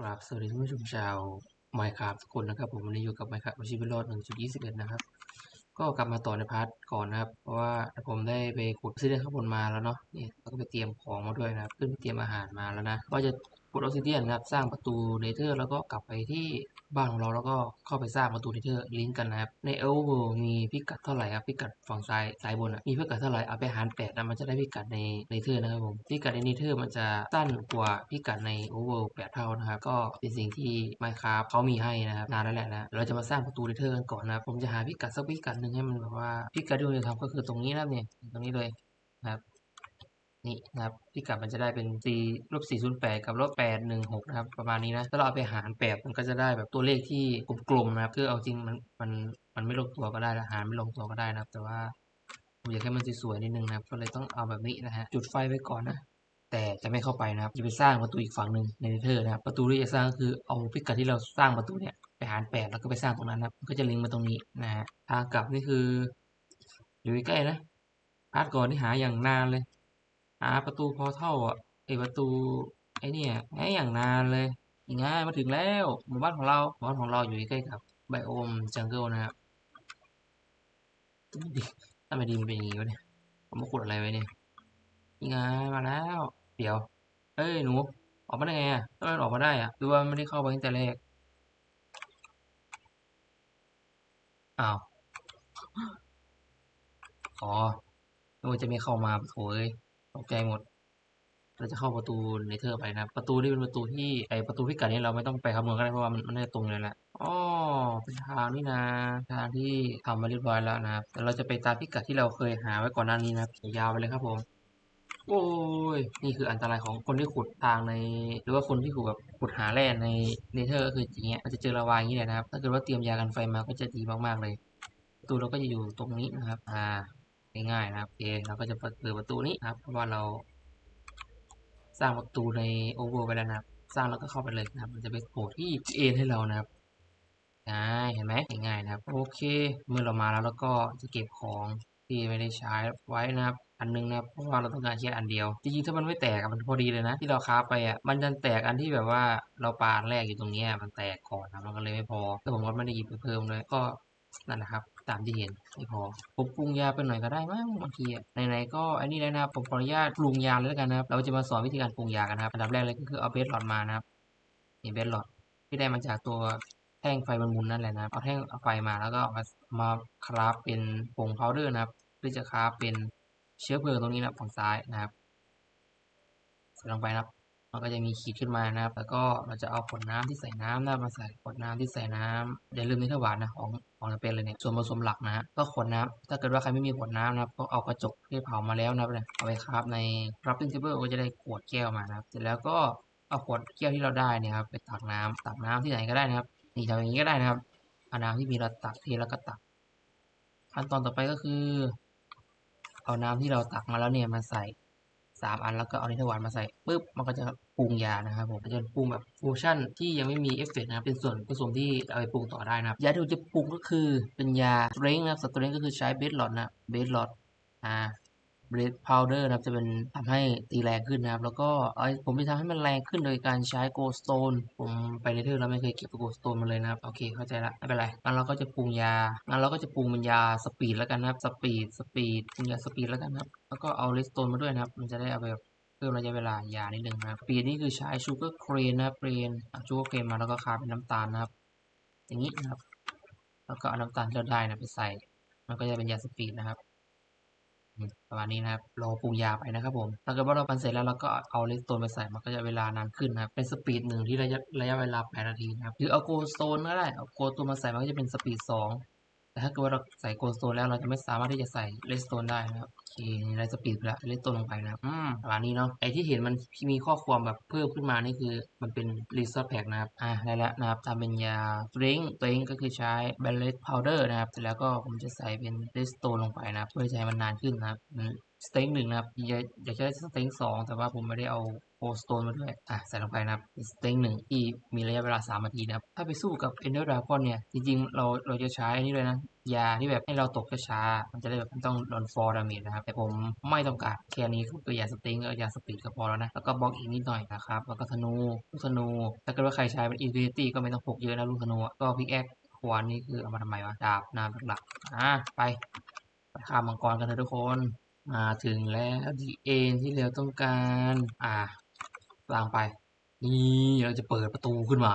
กราบสวัสดีท่านผู้ชมชาวไมค์ครับทุกคนนะครับ ผมวันนี้อยู่กับไมค์ครับวิชีวิตรอด1.21 นะครับ ก็กลับมาต่อในพาร์ทก่อนนะครับ เพราะว่าผมได้ไปขุดซิเดียนข้างบนมาแล้วเนาะนี่แล้วก็ไปเตรียมของมาด้วยนะครับ ขึ้นไปเตรียมอาหารมาแล้วนะ ก็จะ ดออสซิเดียนครับสร้างประตูเนเธอร์แล้วก็กลับไปที่บ้านของเราแล้วก็เข้าไปสร้างประตูเนเธอร์ลิงก์กันนะครับในเอลเวอร์มีพิกัดเท่าไหร่ครับพิกัดฝั่งซ้ายซ้ายบนอะมีพิกัดเท่าไหร่เอาไปหารแปดนะมันจะได้พิกัดในเนเธอร์นะครับผมพิกัดในเนเธอร์มันจะสั้นกว่าพิกัดในโอเวอร์แปดเท่านะครับก็เป็นสิ่งที่ Minecraft เขามีให้นะครับนานแล้วแหละนะเราจะมาสร้างประตูเนเธอร์กันก่อนนะผมจะหาพิกัดสักพิกัดหนึ่งให้มันแบบว่าพิกัดที่เราจะทำก็คือตรงนี้นะครับเนี่ยตรงนี้เลยนะครับ นี่นะครับพิกัดมันจะได้เป็น4ลบ408 กับลบ816 นะครับ ประมาณนี้นะถ้าเราเอาไปหาร8มันก็จะได้แบบตัวเลขที่กลมๆนะครับคือเอาจริงมันมันมันไม่ลงตัวก็ได้หารไม่ลงตัวก็ได้นะครับ แต่ว่าผมอยากให้มันสวยๆนิดนึงนะครับ ก็เลยต้องเอาแบบนี้นะฮะจุดไฟไว้ก่อนนะแต่จะไม่เข้าไปนะครับจะไปสร้างประตูอีกฝั่งหนึ่งในเนเธอร์นะครับประตูที่จะสร้างก็คือเอาพิกัดที่เราสร้างประตูเนี่ยไปหาร8แล้วก็ไปสร้างตรงนั้นนะครับมันก็จะลิงก์มาตรงนี้นะฮะทางกลับนี่คือ อยู่ใกล้นะพาร์ทก่อนที่หาอย่างนานเลย หาประตูพอเท่าอะไอประตูไอเนี่ยไออย่างนานเลยยังไงมาถึงแล้วหมู่บ้านของเราหมู่บ้านของเราอยู่ใกล้กับไบโอมจังเกิลนะครับทำไมดีมันเป็นอย่างงี้วะเนี่ยผมมาขุดอะไรไว้เนี่ยยังไงมาแล้ว เดี๋ยวเอ้ยหนูออกมาได้ไงอะทำไมออกมาได้อะหรือว่าไม่ได้เข้าไปตั้งแต่แรกอ้าวอ๋อนึกว่าจะไม่เข้ามาโถเอ้ย ตกใจหมด เราจะเข้าประตูเนเธอร์ไปนะ ประตูนี้เป็นประตูที่ไอประตูพิกัดนี้เราไม่ต้องไปคำนวณก็ได้เพราะว่ามันมันน่าจะตรงเลยแหละอ๋อเป็นทางนี่นะ ทางที่ทำมาเรียบร้อยแล้วนะครับแต่เราจะไปตามพิกัดที่เราเคยหาไว้ก่อนหน้านี้นะครับยาวไปเลยครับผมโอ้ย นี่คืออันตรายของคนที่ขุดทางใน หรือว่าคนที่ขุดแบบขุดหาแร่ในเนเธอร์ก็คืออย่างเงี้ยมันจะเจอระวายอย่างนี้แหละนะครับ ถ้าเกิดว่าเตรียมยากันไฟมาก็จะดีมากๆเลยประตูเราก็จะอยู่ตรงนี้นะครับ อ่า ง่ายๆนะครับโอเคเราก็จะเปิดประตูนี้นะครับเพราะว่าเราสร้างประตูในโอเวอร์ไปแล้วนะครับ สร้างแล้วก็เข้าไปเลยนะครับ มันจะไปโผล่ที่เอนให้เรานะครับง่ายเห็นไหมง่ายๆนะครับ โอเค เมื่อเรามาแล้วแล้วก็จะเก็บของที่ไม่ได้ใช้ไว้นะครับ อันนึงนะเพราะว่าเราต้องการแค่อันเดียว จริงๆถ้ามันไม่แตกมันพอดีเลยนะ ที่เราค้าไปอะ มันจะแตกอันที่แบบว่าเราปาอันแรกอยู่ตรงนี้มันแตกก่อนนะมันก็เลยไม่พอแต่ผมก็ไม่ได้หยิบไปเพิ่มเลย ก็ นั่นนะครับ ตามที่เห็นไม่พอผมปรุงยาไปหน่อยก็ได้มั้งบางทีอะไหนๆก็อันนี้แล้วนะครับผมขออนุญาตปรุงยาเลยแล้วกันนะครับ เราจะมาสอนวิธีการปรุงยากันนะครับอันดับแรกเลยก็คือเอาเบสหลอดมานะครับนี่เบสหลอดที่ได้มาจากตัวแท่งไฟมันมุนนั่นแหละนะครับเอาแท่งเอาไฟมาแล้วก็เอามามาคราฟเป็นผงพาวเดอร์นะครับเพื่อจะคราฟเป็นเชื้อเพลิงตรงนี้นะฝั่งซ้ายนะครับใส่ลงไปนะครับ มันก็จะมีขีดขึ้นมานะครับ แล้วก็เราจะเอาขวดน้ำที่ใส่น้ำนะมาใส่ขวดน้ำที่ใส่น้ำอย่าลืมนิทวานนะของของจะเป็นเลยเนี่ยส่วนผสมหลักนะฮะก็ขวดน้ำถ้าเกิดว่าใครไม่มีขวดน้ำนะครับก็เอากระจกที่เผามาแล้วนะครับเอาไปคราฟใน crafting table ก็จะได้ขวดแก้วมานะครับ เสร็จแล้วก็เอาขวดแก้วที่เราได้เนี่ยครับไปตักน้ำตักน้ำที่ไหนก็ได้นะครับนี่ทำอย่างนี้ก็ได้นะครับเอาน้ำที่มีเราตักเทแล้วก็ตัก ขั้นตอนต่อไปก็คือ เอาน้ำที่เราตักมาแล้วเนี่ยมาใส่ สามอันแล้วก็เอานิทวานมาใส่ปุ๊บมันก็จะปรุงยานะครับผมจะปรุงแบบฟูชั่นที่ยังไม่มีเอฟเฟกต์นะครับเป็นส่วนผสมที่เอาไปปรุงต่อได้นะครับยาที่เราจะปรุงก็คือเป็นยาสเตรนนะครับสเตรนก็คือใช้เบสหลอดนะเบสหลอดอ่า เบสพาวเดอร์นะครับจะเป็นทำให้ตีแรงขึ้นนะครับ แล้วก็เอผมจะทำให้มันแรงขึ้นโดยการใช้โกลสโตนผมไปในเทอร์แล้วไม่เคยเก็บโกลสโตนมาเลยนะครับ โอเคเข้าใจละไม่เป็นไรงั้นเราก็จะปรุงยางั้นเราก็จะปรุงเป็นยาสปีดแล้วกันนะครับสปีดสปีดปรุงยาสปีดแล้วกันนะครับ แล้วก็เอาเลสโตนมาด้วยนะครับ มันจะได้เอาไปแบบเพิ่มระยะเวลายานิดนึงนะครับปีนี้คือใช้ชูเกอร์เครนนะครับเครนชูเกอร์เครนมาแล้วก็คาเป็นน้ำตาลนะครับ อย่างนี้นะครับ แล้วก็เอาน้ำตาลที่เราได้นะไปใส่ มันก็จะเป็นยาสปีดนะครับ ประมาณนี้นะครับรอปรุงยาไปนะครับผมถ้าเกิดว่าเราปั่นเสร็จแล้วเราก็เอาเลสโตนไปใส่มันก็จะเวลานานขึ้นนะครับเป็นสปีดหนึ่งที่ระยะระยะเวลา8นาทีนะครับหรือเอาโกลสโตนก็ได้เอาโกลตัวมาใส่มันก็จะเป็นสปีด2 แต่ถ้าเกิดว่าเราใส่โกลสโตนแล้วเราจะไม่สามารถที่จะใส่เลสโตนได้นะครับโอเคนี่เราจะปิดไปแล้วเลสโตนลงไปนะอืมประมาณนี้เนาะไอที่เห็นมันมีข้อความแบบเพิ่มขึ้นมานี่คือมันเป็นรีซอสแพ็กนะครับอ่าได้แล้วนะครับทำเป็นยาดริงดริงก็คือใช้เบลเลตพาวเดอร์นะครับเสร็จแล้วก็ผมจะใส่เป็นเลสโตนลงไปนะครับเพื่อจะให้มันนานขึ้นนะครับสเต็งหนึ่งนะครับอยากจะได้สเต็งสองแต่ว่าผมไม่ได้เอา โอสโตนมาด้วย อะ ใส่ลงไปนะครับสเต็งหนึ่งที่มีระยะเวลาสามนาทีนะครับ ถ้าไปสู้กับเอนเดอร์ดากอนเนี่ย จริง ๆ เราเราจะใช้อนี้เลยนะ ยาที่แบบให้เราตกช้าๆมันจะได้แบบไม่ต้องโดนฟอร์ดามจนะครับ แต่ผมไม่ต้องการแค่นี้ก็คือยาสเต็งกับยาสปีดก็พอแล้วนะ แล้วก็บล็อกอีกนิดหน่อยนะครับ แล้วก็ธนูลูกธนู ถ้าเกิดว่าใครใช้เป็นอินฟินิตี้ก็ไม่ต้องพกเยอะนะลูกธนูก็พิกแอคควานนี่คือเอามาทำไมวะดาบนามหลักๆอะไปไปฆ่ามังกรกันเถอะทุกคนมาถึงแล้วดีเอ็นที่เราต้องการ อ่า วางไป นี่เราจะเปิดประตูขึ้นมา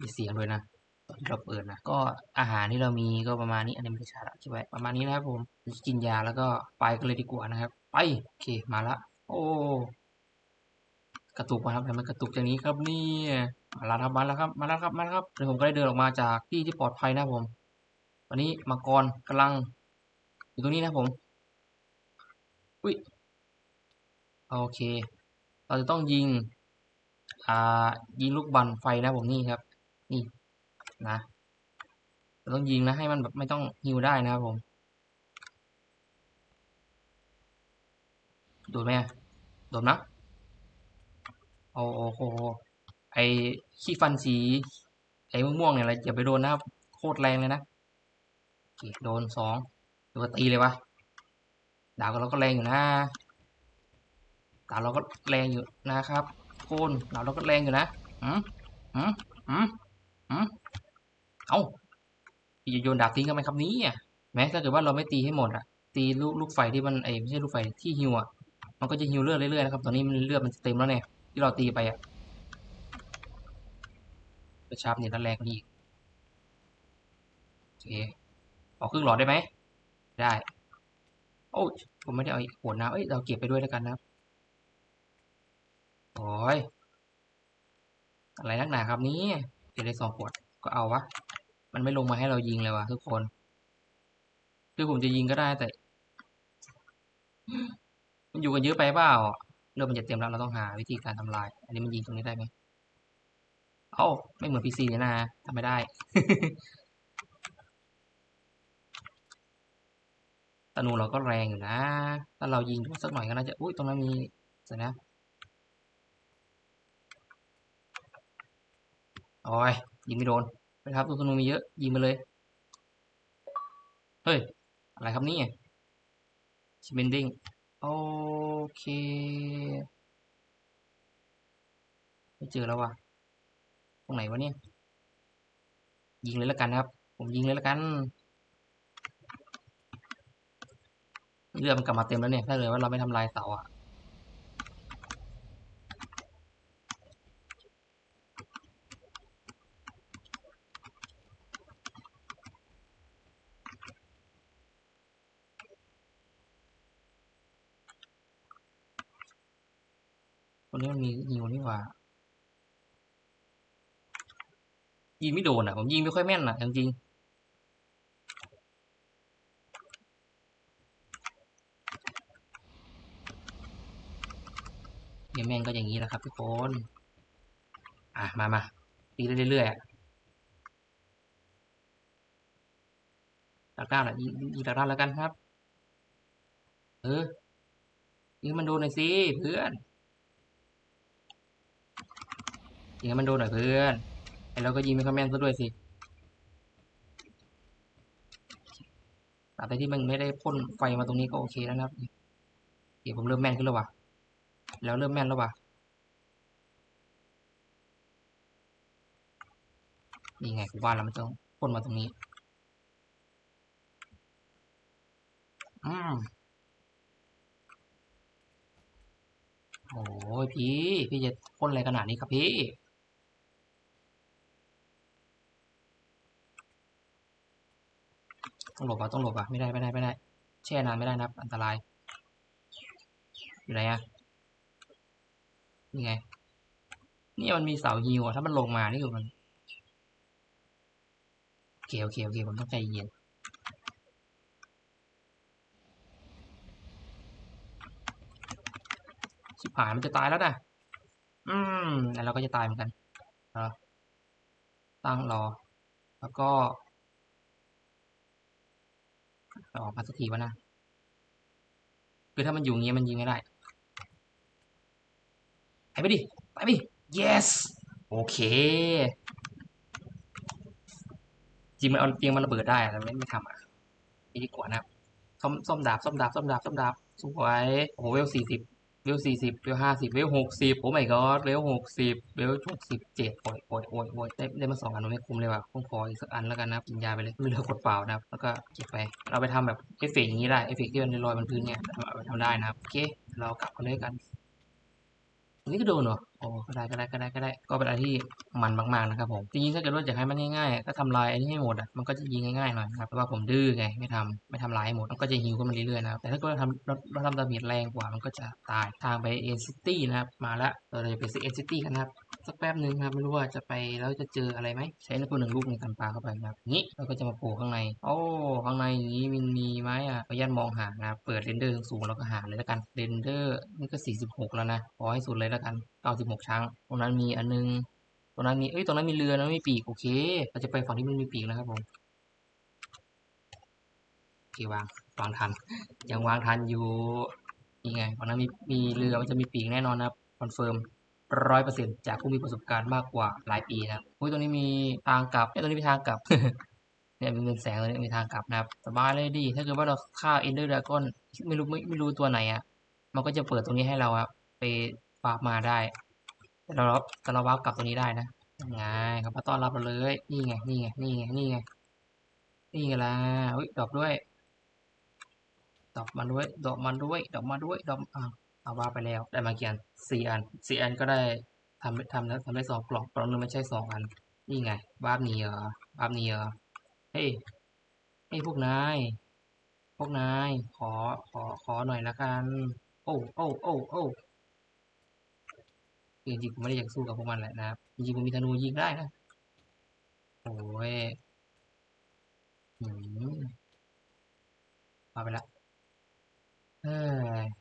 มีเสียงด้วยนะตอนที่เราเปิดนะก็อาหารที่เรามีก็ประมาณนี้อันนี้ไม่ได้ชาละใช่ไหมประมาณนี้นะครับผมกินยาแล้วก็ไปกันเลยดีกว่านะครับ ไปโอเคมาละ โอ้กระตุกมาครับทำไมกระตุกอย่างนี้ครับนี่มาแล้วครับมาแล้วครับมาแล้วครับมาแล้วครับเดี๋ยวผมก็ได้เดินออกมาจากที่ที่ปลอดภัยนะครับผมวันนี้มังกรกำลังอยู่ตรงนี้นะครับผมอุ้ยโอเค เราจะต้องยิงอ่ายิงลูกบันไฟนะผมนี่ครับ นี่นะเราต้องยิงนะให้มันแบบไม่ต้องฮิวได้นะครับผมโดนไหมโดนนะโอ้โหไอขี้ฟันสี ไอม่วงๆเนี่ยเราอย่าไปโดนนะครับ โคตรแรงเลยนะโดนสองหรือว่าตีเลยวะดาวเราก็แรงอยู่นะ ดาวเราก็แรงอยู่นะครับโคนดาวเราก็แรงอยู่นะอืมอืมอืมอืมเอาพี่จะโยนดาบทิ้งกันไหมครับนี้อะแม้ถ้าเกิดว่าเราไม่ตีให้หมดอะ ตีลูกลูกไฟที่มันไอไม่ใช่ลูกไฟที่ฮิวอะมันก็จะฮิวเลือดเรื่อยๆนะครับ ตอนนี้มันเลือดมันเต็มแล้วเนี่ยที่เราตีไปอะกระชับเนี่ยนั่นแรงกว่านี้อีกโอเคออกครึ่งหลอดได้ไหมได้ โอ้ผมไม่ได้เอาขวดน้ำเอ้ยเราเก็บไปด้วยแล้วกันนะครับ โอ้ยอะไรนักหนาครับนี้เก็บได้สองขวดก็เอาวะ มันไม่ลงมาให้เรายิงเลยวะทุกคน คือผมจะยิงก็ได้แต่ มันอยู่กันเยอะไปเปล่าเรื่องมันจะเต็มแล้วเราต้องหาวิธีการทำลาย อันนี้มันยิงตรงนี้ได้ไหมเอ้าไม่เหมือนพีซีเลยนะทำไม่ได้ธนูเราก็แรงอยู่นะ ถ้าเรายิงสักหน่อยก็น่าจะ อุ้ยตรงนั้นมีเสร็จนะ โอ้ยยิงไม่โดนนะครับตัวธนูมีเยอะ ยิงมาเลย เฮ้ย อะไรครับนี่ชิมเบนดิ้งโอเค ไม่เจอแล้ววะตรงไหนวะเนี่ย ยิงเลยแล้วกันครับ ผมยิงเลยแล้วกัน เรือมันกลับมาเต็มแล้วเนี่ย ถ้าเลยว่าเราไม่ทำลายเสาอะค ยิงนี่หว่า ยิงไม่โดนอะ ผมยิงไม่ค่อยแม่นอะจริงๆเกมแม่งก็อย่างนี้แหละครับทุกคน อะ มามาตีเรื่อยๆอะตะกร้าละยิงยิงตะกร้าแล้วกันครับ เออยิงมันโดนหน่อยสิเพื่อน ยิงให้มันโดนหน่อยเพื่อนไอ้เราก็ยิงไม่ค่อยแม่นซะด้วยสิตราบใดที่มันไม่ได้พ่นไฟมาตรงนี้ก็โอเคแล้วนะครับเดี๋ยวผมเริ่มแม่นขึ้นแล้วว่ะแล้วเริ่มแม่นแล้วว่ะนี่ไงกูว่าแล้วมันต้องพ่นมาตรงนี้ อืมโอ้ยพี่ พี่จะพ่นอะไรขนาดนี้ครับพี่ ต้องหลบอะต้องหลบอะไม่ได้ไม่ได้ไม่ได้แช่นานไม่ได้นะครับ อันตรายอยู่ไหนอะนี่ไงนี่มันมีเสาฮิวอะถ้ามันลงมานี่คือมันโอเคโอเคโอเคผมต้องใจเย็นชิบหายมันจะตายแล้วนะอืมแล้วเราก็จะตายเหมือนกันเอตั้งรอ แล้วก็ ออกมาสักทีวะนะคือถ้ามันอยู่เงี้ยมันยิงไม่ได้ไปไปดิ ไปไป yes โอเคจริงมันเอาเตียงมันระเบิดได้แต่ไม่ไม่ทำอะนี่ดีกว่านะส้มส้มดาบส้มดาบส้มดาบส้มดาบสวยโอ้โหเวลสี่สิบ เวลสี่สิบเวลห้าสิบเวลหกสิบโอ้ my god เวลหกสิบเวลหกสิบเจ็ดโอ้ยโอ้ยโอ้ยโอ้ยได้ได้มาสองอันมันไม่คุ้มเลยว่ะต้องขออีกสักอันแล้วกันนะครับกิญญาไปเลยไม่เหลือกดเปล่านะครับ แล้วก็เก็บไป เราไปทำแบบเอฟเฟกต์อย่างนี้ได้เอฟเฟกต์ที่มันลอยบนพื้นเนี่ยเราไปทำได้นะครับโอเคเรากลับกันเลยกัน นนี้ก็โดนเหรอโอ้ก็ได้ก็ได้ก็ได้ก็ได้ ก็เป็นอะไรที่มันมากๆนะครับผมจริงๆถ้าเกิดว่าอยากให้มันง่ายๆก็ทำลายอันนี้ให้หมดอะมันก็จะยิงง่ายๆหน่อยครับแต่ว่าผมดื้อไงไม่ทำไม่ทำลายให้หมดมันก็จะฮิวขึ้นมาเรื่อยๆนะครับแต่ถ้าเกิดเราทำเราเราทำดาเมจแรงกว่ามันก็จะตายทางไปเอ็นซิตี้นะครับมาละเราจะไปซื้อเอ็นซิตี้กันนะครับ สักแป๊บหนึ่งครับไม่รู้ว่าจะไปแล้วจะเจออะไรไหมใช้นตัวหนึ่งลูกในการปาเข้าไปนะครับนี้เราก็จะมาโผล่ข้างในโอ้ข้างในอย่างนี้มันมีไหมอะขออนุญาตมองหานะเปิดเรนเดอร์สูงแล้วก็หาเลยแล้วกันเรนเดอร์นี่ก็ 46 แล้วนะขอให้สุดเลยแล้วกัน 96 ช้างตรงนั้นมีอันนึงตรงนั้นมีเอ้ยตรงนั้นมีเรือนะมีปีกโอเคเราจะไปฝั่งที่มันมีปีกนะครับผมโอเควางวางทันยังวางทันอยู่นี่ไงฝั่งนั้นมีมีเรือมันจะมีปีกแน่นอนนะครับคอนเฟิร์ม ร้อยเปอร์เซ็นต์จากผู้มีประสบการณ์มากกว่าหลายปีนะครับอุ้ยตรงนี้มีทางกลับเนี่ยตรงนี้มีทางกลับเนี่ยมีเงินแสงตรงนี้มีทางกลับนะครับสบายเลยดี ถ้าเกิดว่าเราฆ่าเอนเดอร์ดราก้อนไม่รู้ไม่ไม่รู้ตัวไหนอะ มันก็จะเปิดตรงนี้ให้เราครับไปวาร์ปมาได้แต่เราแต่เราวาร์ปกลับตรงนี้ได้นะยังไงครับมาต้อนรับเราเลยนี่ไงนี่ไงนี่ไงนี่ไงนี่ไงล่ะอุ้ยดอกด้วยดอกมาด้วยดอกมาด้วยดอกมาด้วยดอกอ่า เอาว่าไปแล้วได้มากี่อันสี่อันสี่อันก็ได้ทำทำแล้วทำได้สองกล่องกล่องนึงไม่ใช่สองอัน นี่ไงบ้าบนี้เหรอบ้าบนี้เหรอเฮ้ยเฮ้ยพวกนาย พวกนาย ขอขอขอหน่อยละกัน โอ้โอ้โอ้โอ้จริงๆผมไม่ได้อยากสู้กับพวกมันแหละนะครับจริงๆผมมีธนูยิงได้นะโอ้ยมาไปละเฮ้ย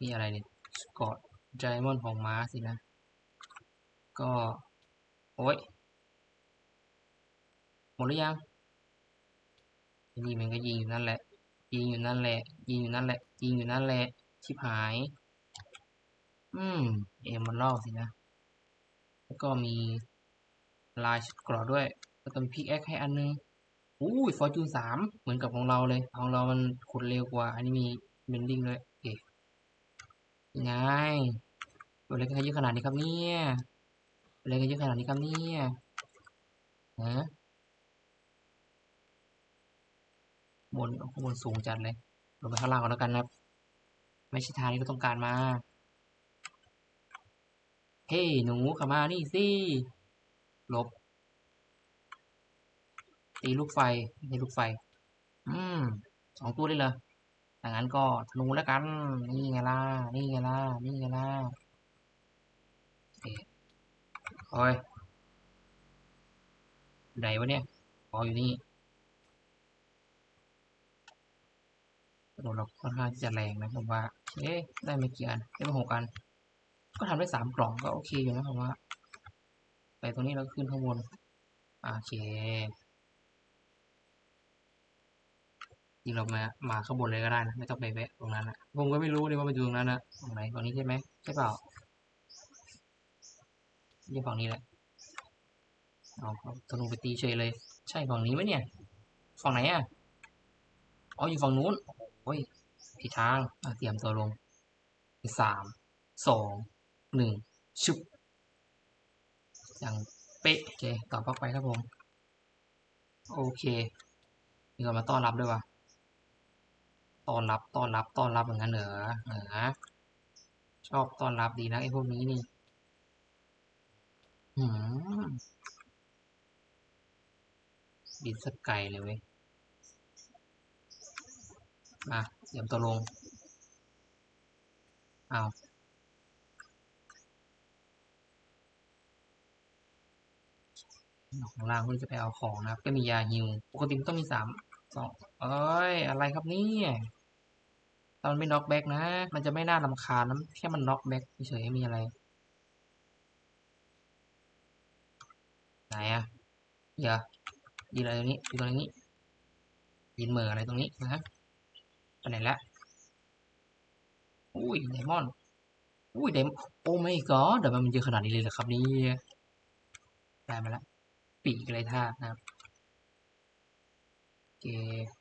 นี่อะไรเนี่ยสกอดไดมอนด์ของม้าสินะ ก็ โอ้ยหมดหรือยังนี่มันก็ยิงอยู่นั่นแหละ ยิงอยู่นั่นแหละ ยิงอยู่นั่นแหละ ยิงอยู่นั่นแหละชิบหาย อืม เอมมันลอกสินะ แล้วก็มีลายชุดกรอด้วย แล้วก็มีพิกแอคให้อันนึงอู้ยฟอร์จูนสามเหมือนกับของเราเลย ของเรามันขุดเร็วกว่า อันนี้มีเบนดิ้งด้วย ยังไงตัวเล็กกันเยอะขนาดนี้ครับเนี่ยตัวเล็กกันเยอะขนาดนี้ครับเนี่ยฮะบนข้างบนสูงจัดเลย ลงไปข้างล่างก่อนแล้วกันนะครับไม่ใช่ทางที่เราต้องการมา เฮ้ยหนูข้ามานี่สิลบ ตีลูกไฟตีลูกไฟ อืมสองตัวเลยเหรอ ดังนั้นก็ธนูแล้วกัน นี่ไงล่ะ นี่ไงล่ะ นี่ไงล่ะโอ้ยไหนวะเนี่ยอ๋ออยู่นี่กระโดดเราค่อนข้างที่จะแรงนะผมว่า เอ๊ะ ได้ไม่กี่อัน ได้มาหกอัน ก็ทำได้สามกล่องก็โอเคอยู่นะผมว่า ไปตรงนี้เราขึ้นข้างบน โอเค จ ริงเรามามาข้างบนเลยก็ได้นะไม่ต้องไปแวะตรงนั้นนะผมก็ไม่รู้เลยว่ามันอยู่ตรงนั้นนะตรงไหนตรงนี้ใช่ไหมใช่เปล่ายี่ฝั่งนี้แหละเอาธนูไปตีเฉยเลย ใช่ฝั่งนี้ไหมเนี่ยฝั่งไหนอะอ๋ออยู่ฝั่งนู้นโอ้ยผิดทางเตรียมตัวลงสามสองหนึ่งชุบอย่างเป๊ะโอเคต่อไปครับผม โอเคมีคนมาต้อนรับด้วยว่ะ ต้อนรับต้อนรับต้อนรับอย่างนั้นเหรอเหรอชอบต้อนรับดีนะไอ้พวกนี้นี่หืมบินสักไกลเลยเว้ยมาเตรียมตัวลงเอาข้างล่างเพื่อจะไปเอาของนะครับ ก็มียาฮิวปกติมันต้องมีสามสองเอ้ย อะไรครับเนี่ย ตอนไม่น็อกแบ็กนะ มันจะไม่น่ารำคาญนะแค่มันน็อกแบ็กเฉยๆมีอะไร ไหนอะอย่ายืนอะไรตรงนี้ยืนตรงนี้ยืนเหม่ออะไรตรงนี้นะไปไหนละอุ้ยไดมอนด์อุ้ยไดมโอ้ไม่ก็เดี๋ยวมันเยอะขนาดนี้เลยเหรอครับนี่ได้มาแล้วปีกอะไรท่านะครับโอเค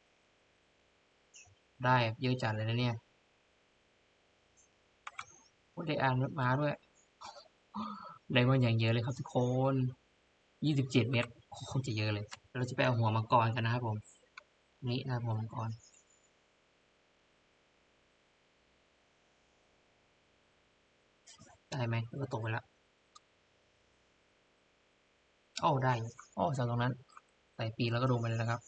ได้เยอะจัดเลยนะเนี่ยโอ้ได้อ่านมาด้วยได้มาอย่างเยอะเลยครับทุกคนยี่สิบเจ็ดเม็ดคตรจะเยอะเลย เราจะไปเอาหัวมังกรกันนะครับผม นี่นะครับหัวมังกรได้ไหมก็ตกไปแล้วโอ้ได้ โอ้จากตรงนั้น ใส่ปีแล้วก็ลงไปเลยนะครับ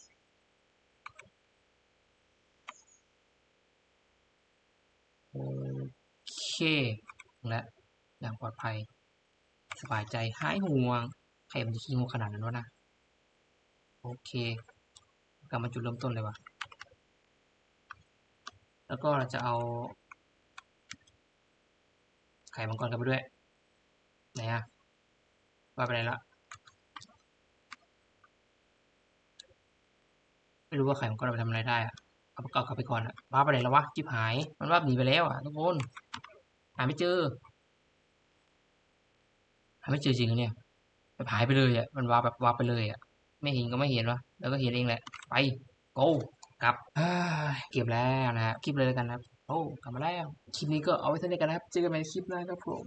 โอเค และอย่างปลอดภัย สบายใจหายห่วง ใครมันจะขี้งกขนาดนั้นวะนะ โอเคกลับมาจุดเริ่มต้นเลยวะแล้วก็เราจะเอาไข่มังกรกันไปด้วยไหนอะว่าไปไหนละไม่รู้ว่าไข่มังกรเอาไปทำอะไรได้อะเอาเอากลับไปก่อนอะว่าไปไหนแล้ววะจิบหาย มันว่าหนีไปแล้วอะทุกคนาไม่เจอ หาไม่เจอจริงเหรอเนี่ยแบบหายไปเลยอะมันวาแบบวาไปเลยอะไม่เห็นก็ไม่เห็นวะ แล้วก็เห็นเองแหละ ไปโกกลับเก็บแล้วนะครับ คลิปเลยแล้วกันนะครับ โอ้กลับมาแล้ว คลิปนี้ก็เอาไว้เท่านี้กันนะครับ เจอกันใหม่คลิปหน้าครับผม